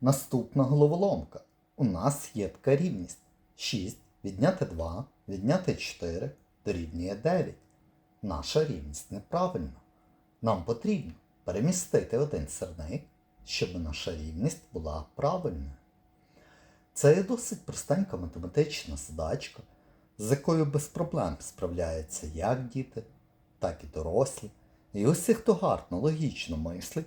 Наступна головоломка. У нас є така рівність. 6 відняти 2, відняти 4 дорівнює 9. Наша рівність неправильна. Нам потрібно перемістити один сірник, щоб наша рівність була правильною. Це є досить простенька математична задачка, з якою без проблем справляються як діти, так і дорослі. І усі, хто гарно логічно мислить,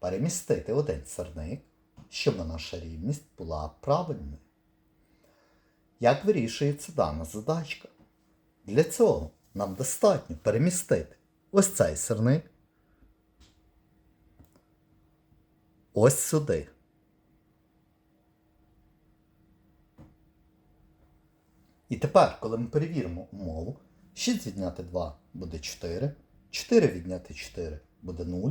перемістити один сірник, щоб наша рівність була правильною. Як вирішується дана задачка? Для цього нам достатньо перемістити ось цей сирник ось сюди. І тепер, коли ми перевіримо умову, 6 відняти 2 буде 4, 4 відняти 4 буде 0,